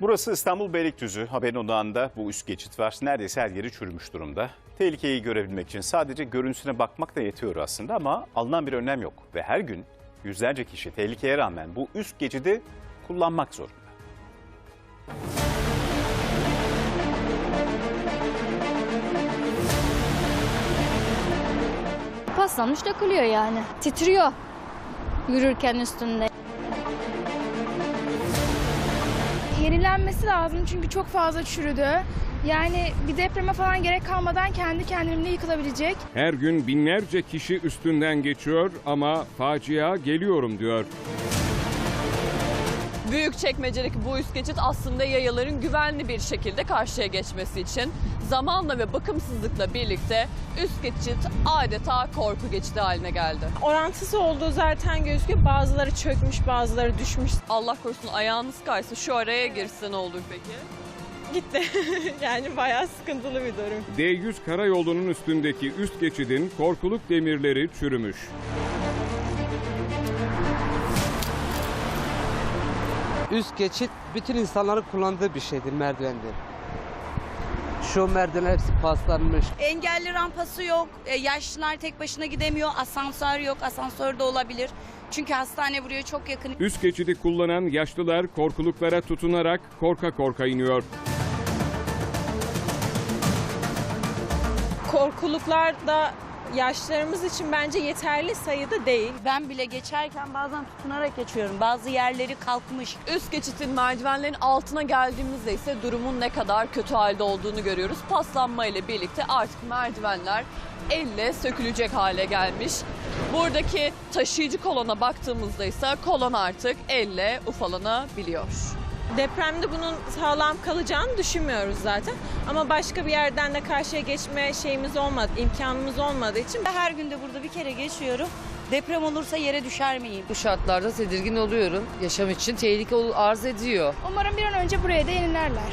Burası İstanbul Beylikdüzü. Haberin odağında bu üst geçit var. Neredeyse her yeri çürümüş durumda. Tehlikeyi görebilmek için sadece görüntüsüne bakmak da yetiyor aslında ama alınan bir önlem yok. Ve her gün yüzlerce kişi tehlikeye rağmen bu üst geçidi kullanmak zorunda. Paslanmış dökülüyor yani. Titriyor yürürken üstünde. Yenilenmesi lazım çünkü çok fazla çürüdü. Yani bir depreme falan gerek kalmadan kendi kendiliğine yıkılabilecek. Her gün binlerce kişi üstünden geçiyor ama facia geliyorum diyor. Büyükçekmece'deki bu üst geçit aslında yayaların güvenli bir şekilde karşıya geçmesi için zamanla ve bakımsızlıkla birlikte üst geçit adeta korku geçidi haline geldi. Orantısı olduğu zaten gözüküyor. Bazıları çökmüş, bazıları düşmüş. Allah korusun ayağınız kaysa şu araya girse ne olur peki? Gitti. yani bayağı sıkıntılı bir durum. D100 karayolunun üstündeki üst geçidin korkuluk demirleri çürümüş. Üst geçit bütün insanların kullandığı bir şeydir merdivendir. Şu merdivenler hepsi paslanmış. Engelli rampası yok. E, yaşlılar tek başına gidemiyor. Asansör yok. Asansör de olabilir. Çünkü hastane buraya çok yakın. Üst geçidi kullanan yaşlılar korkuluklara tutunarak korka korka iniyor. Korkuluklar da yaşlarımız için bence yeterli sayıda değil. Ben bile geçerken bazen tutunarak geçiyorum. Bazı yerleri kalkmış. Üst geçitin merdivenlerin altına geldiğimizde ise durumun ne kadar kötü halde olduğunu görüyoruz. Paslanma ile birlikte artık merdivenler elle sökülecek hale gelmiş. Buradaki taşıyıcı kolona baktığımızda ise kolon artık elle ufalanabiliyor. Depremde bunun sağlam kalacağını düşünmüyoruz zaten. Ama başka bir yerden de karşıya geçme şeyimiz olmadı, imkanımız olmadığı için Her günde burada bir kere geçiyorum. Deprem olursa yere düşer miyim? Bu şartlarda tedirgin oluyorum. Yaşam için tehlike arz ediyor. Umarım bir an önce buraya da yenilerler.